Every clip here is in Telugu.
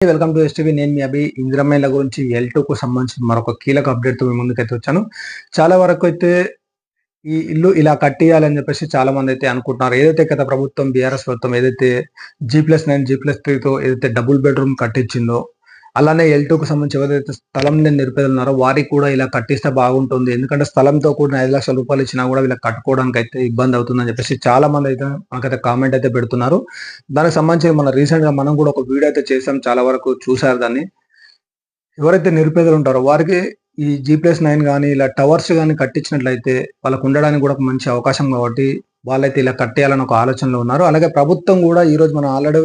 వెల్కమ్ టు ఎస్టీవీ నేను మీ అభి. ఇంద్రమేల గురించి ఎల్కు సంబంధించిన మరొక కీలక అప్డేట్తో మీ ముందుకైతే వచ్చాను. చాలా వరకు అయితే ఈ ఇల్లు ఇలా కట్టేయాలని చెప్పేసి చాలా మంది అయితే అనుకుంటున్నారు. ఏదైతే గత ప్రభుత్వం బీఆర్ఎస్ ప్రభుత్వం ఏదైతే జీ ప్లస్ నైన్ జీ ప్లస్తో ఏదైతే డబుల్ బెడ్రూమ్ కట్టించిందో అలానే ఎల్ టూకు సంబంధించి ఎవరైతే స్థలం లేని నిరుపేదలు ఉన్నారో వారికి కూడా ఇలా కట్టిస్తే బాగుంటుంది. ఎందుకంటే స్థలంతో కూడిన ఐదు లక్షల రూపాయలు ఇచ్చినా కూడా వీళ్ళకి కట్టుకోవడానికి అయితే ఇబ్బంది అవుతుందని చెప్పేసి చాలా మంది అయితే మనకైతే కామెంట్ అయితే పెడుతున్నారు. దానికి సంబంధించి మన రీసెంట్గా మనం కూడా ఒక వీడియో అయితే చేసాం చాలా వరకు చూసారు దాన్ని. ఎవరైతే నిరుపేదలు ఉంటారో వారికి ఈ జీ ప్లస్ నైన్ కానీ ఇలా టవర్స్ కానీ కట్టించినట్లయితే వాళ్ళకు ఉండడానికి కూడా ఒక మంచి అవకాశం కాబట్టి వాళ్ళైతే ఇలా కట్టేయాలని ఒక ఆలోచనలో ఉన్నారు. అలాగే ప్రభుత్వం కూడా ఈ రోజు మనం ఆల్రెడీ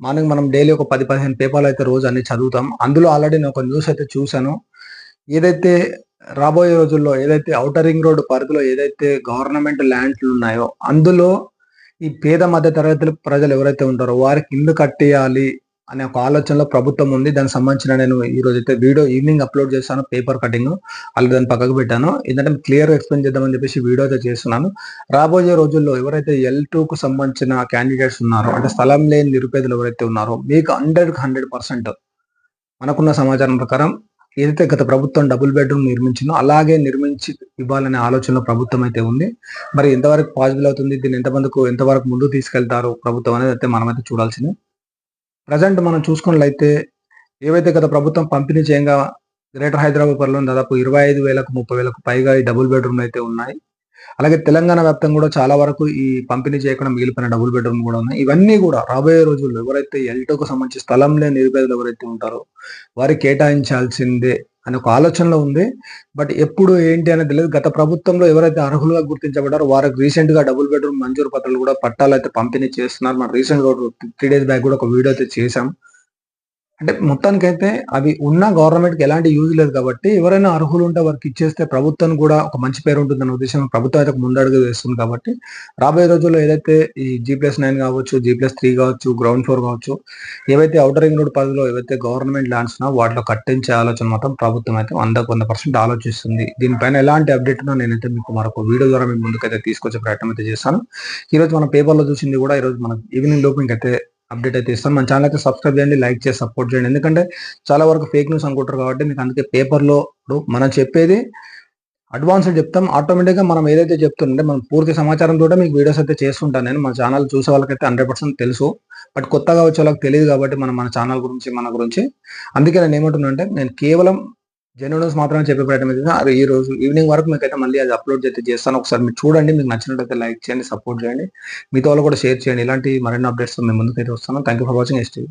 మార్నింగ్ మనం డైలీ ఒక పది పదిహేను పేపర్లు అయితే రోజు అన్ని చదువుతాం. అందులో ఆల్రెడీ నేను ఒక న్యూస్ అయితే చూశాను. ఏదైతే రాబోయే రోజుల్లో ఏదైతే ఔటర్ రింగ్ రోడ్ పరిధిలో ఏదైతే గవర్నమెంట్ ల్యాండ్లు ఉన్నాయో అందులో ఈ పేద మధ్య తరగతి ప్రజలు ఎవరైతే ఉంటారో వారికి ఇల్లు కట్టేయాలి అనే ఒక ఆలోచనలో ప్రభుత్వం ఉంది. దానికి సంబంధించిన నేను ఈ రోజు అయితే వీడియో ఈవినింగ్ అప్లోడ్ చేస్తాను పేపర్ కటింగ్. అలా దాన్ని పక్కకు పెట్టాను. ఏంటంటే క్లియర్ ఎక్స్ప్లెయిన్ చేద్దామని చెప్పేసి వీడియో అయితే చేస్తున్నాను. రాబోయే రోజుల్లో ఎవరైతే ఎల్కు సంబంధించిన క్యాండిడేట్స్ ఉన్నారో అంటే స్థలం లేని నిరుపేదలు ఎవరైతే ఉన్నారో మీకు హండ్రెడ్ హండ్రెడ్ పర్సెంట్ మనకున్న సమాచారం ప్రకారం ఏదైతే గత ప్రభుత్వం డబుల్ బెడ్రూమ్ నిర్మించిందో అలాగే నిర్మించి ఇవ్వాలనే ఆలోచనలో ప్రభుత్వం అయితే ఉంది. మరి ఎంతవరకు పాసిబుల్ అవుతుంది? దీన్ని ఎంతమందికి ఎంతవరకు ముందు తీసుకెళ్తారు ప్రభుత్వం అనేది అయితే మనమైతే చూడాల్సిందే. ప్రజెంట్ మనం చూసుకున్నట్లయితే ఏవైతే గత ప్రభుత్వం పంపిణీ చేయంగా గ్రేటర్ హైదరాబాద్ పరిలో దాదాపు ఇరవై ఐదు వేలకు ముప్పై వేలకు పైగా ఈ డబుల్ బెడ్రూమ్లు అయితే ఉన్నాయి. అలాగే తెలంగాణ వ్యాప్తంగా కూడా చాలా వరకు ఈ పంపిణీ చేయకుండా మిగిలిపోయిన డబుల్ బెడ్రూమ్ కూడా ఉన్నాయి. ఇవన్నీ కూడా రాబోయే రోజుల్లో ఎవరైతే ఎల్టోకు సంబంధించి స్థలం లేని నిరుపేదలు ఎవరైతే ఉంటారో వారికి కేటాయించాల్సిందే అనే ఒక ఆలోచనలో ఉంది. బట్ ఎప్పుడు ఏంటి అనేది తెలియదు. గత ప్రభుత్వంలో ఎవరైతే అర్హులుగా గుర్తించబడ్డారో వారికి రీసెంట్గా డబుల్ బెడ్రూమ్ మంజూరు పత్రాలు కూడా పట్టాలు అయితే పంపిణీ చేస్తున్నారు. మనం రీసెంట్గా త్రీ డేస్ బ్యాక్ కూడా ఒక వీడియో అయితే చేశాం. అంటే మొత్తానికైతే అవి ఉన్న గవర్నమెంట్కి ఎలాంటి యూజ్ లేదు కాబట్టి ఎవరైనా అర్హులు ఉంటే వారికి ఇచ్చేస్తే ప్రభుత్వం కూడా ఒక మంచి పేరు ఉంటుందన్న ఉద్దేశం ప్రభుత్వం అయితే ముందడుగు వేస్తుంది కాబట్టి రాబోయే రోజుల్లో ఏదైతే ఈ జీ ప్లస్ నైన్ కావచ్చు జీ ప్లస్ త్రీ కావచ్చు గ్రౌండ్ ఫ్లోర్ కావచ్చు ఏవైతే అవుటర్ రింగ్ రోడ్ పదిలో ఏవైతే గవర్నమెంట్ ల్యాండ్స్ ఉన్నా వాటిలో కట్టించే ఆలోచన మాత్రం ప్రభుత్వం అయితే వందకు వంద పర్సెంట్ ఆలోచిస్తుంది. దీనిపైన ఎలాంటి అప్డేట్ ఉన్నా నేనైతే మీకు మరొక వీడియో ద్వారా మీ ముందుకైతే తీసుకొచ్చే ప్రయత్నం అయితే చేస్తాను. ఈరోజు మన పేపర్లో చూసింది కూడా ఈ రోజు మన ఈవినింగ్ లోపు ఇంకైతే అప్డేట్ అయితే ఇస్తాను. మన ఛానల్ అయితే సబ్స్క్రైబ్ చేయండి లైక్ చేసి సపోర్ట్ చేయండి. ఎందుకంటే చాలా వరకు ఫేక్ న్యూస్ అనుకుంటారు కాబట్టి మీకు అందుకే పేపర్లో మనం చెప్పేది అడ్వాన్స్డ్ చెప్తాం. ఆటోమేటిక్గా మనం ఏదైతే చెప్తుంటే మనం పూర్తి సమాచారం కూడా మీకు వీడియోస్ అయితే చేస్తుంటాను నేను. మన ఛానల్ చూసే వాళ్ళకైతే హండ్రెడ్ పర్సెంట్ తెలుసు. బట్ కొత్తగా వచ్చే వాళ్ళకి తెలియదు కాబట్టి మనం మన ఛానల్ గురించి మన గురించి. అందుకే నేను ఏమంటున్నా అంటే నేను కేవలం జెన్యున్స్ మాత్రమే చెప్పే ప్రయత్నం ఈ రోజు ఈవినింగ్ వరకు మీకు అయితే మళ్ళీ అది అప్లోడ్ అయితే చేస్తాను. ఒకసారి మీరు చూడండి మీకు నచ్చినట్లయితే లైక్ చేయండి సపోర్ట్ చేయండి. మీతో వాళ్ళు కూడా షేర్ చేయండి. ఇలాంటి మరిన్ని అప్డేట్స్ మేము ముందుకైతే వస్తాను thank you for watching ST